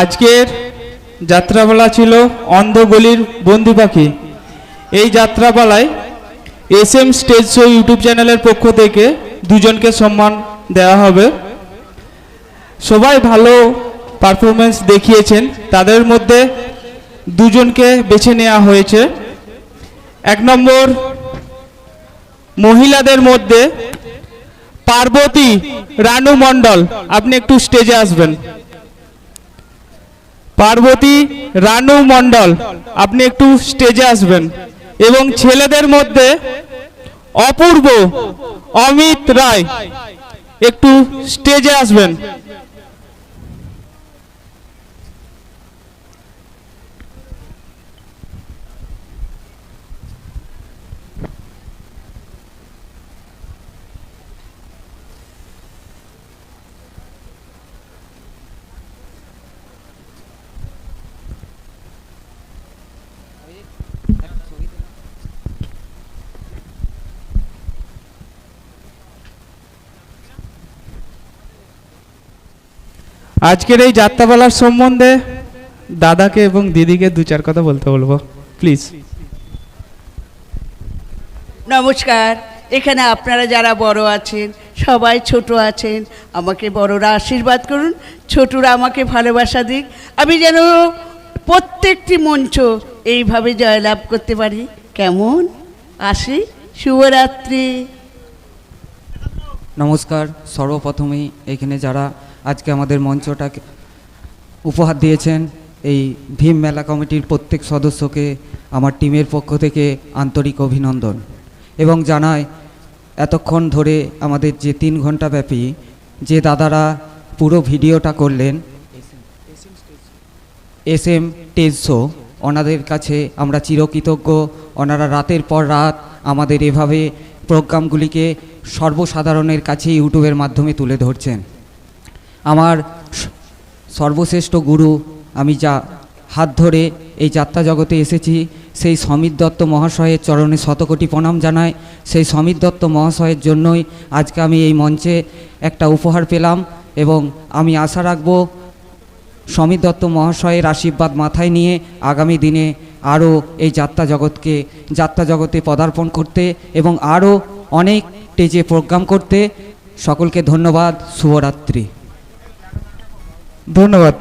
আজকের যাত্রাপালা ছিল অন্ধগলির বন্দি পাখি। এই যাত্রাপালায় S M stage show YouTube চ্যানেলের পক্ষ থেকে দুজনকে সম্মান দেওয়া হবে। সবাই ভালো পারফরমেন্স দেখিয়েছেন। তাদের মধ্যে দুজনকে বেছে নেওয়া হয়েছে। এক নম্বর মহিলাদের মধ্যে পার্বতী রানু মণ্ডল। আপনি একটু স্টেজে আসবেন। পার্বতী রানু মণ্ডল, আপনি একটু স্টেজে আসবেন। এবং ছেলেদের মধ্যে অপূর্ব অমিত রায়, একটু স্টেজে আসবেন। আজকের এই যাত্রাপালার সম্বন্ধে দাদাকে এবং দিদিকে দু চার কথা বলতে বলব। প্লিজ নমস্কার। এখানে আপনারা যারা বড় আছেন সবাই ছোট আছেন আমাকে বড়রা আশীর্বাদ করুন ছোটরা আমাকে ভালোবাসা দিক। আমি যেন প্রত্যেকটি মঞ্চ এইভাবে জয়লাভ করতে পারি। কেমন? আসি। শুভরাত্রি। নমস্কার। সর্বপ্রথমেই এখানে যারা আজকে আমাদের মঞ্চটাকে উপহার দিয়েছেন এই ভীম মেলা কমিটির প্রত্যেক সদস্যকে, আমার টিমের পক্ষ থেকে আন্তরিক অভিনন্দন এবং জানায় এতক্ষণ ধরে আমাদের যে তিন ঘণ্টা ব্যাপী যে দাদারা পুরো ভিডিওটা করলেন, এস এম টেজ শো, ওনাদের কাছে আমরা চিরকৃতজ্ঞ। ওনারা রাতের পর রাত আমাদের এভাবে প্রোগ্রামগুলিকে সর্বসাধারণের কাছে ইউটিউবের মাধ্যমে তুলে ধরছেন। আমার সর্বশ্রেষ্ঠ গুরু, আমি যা হাত ধরে এই যাত্রা জগতে এসেছি, সেই সমীর দত্ত মহাশয়ের চরণে শতকোটি প্রণাম জানাই। সেই সমীর দত্ত মহাশয়ের জন্যই আজকে আমি এই মঞ্চে একটা উপহার পেলাম এবং আমি আশা রাখব সমীর দত্ত মহাশয়ের আশীর্বাদ মাথায় নিয়ে আগামী দিনে আরও এই যাত্রা জগৎকে, যাত্রা জগতে পদার্পণ করতে এবং আরও অনেক স্টেজে প্রোগ্রাম করতে সকলকে ধন্যবাদ। শুভরাত্রি। ধন্যবাদ।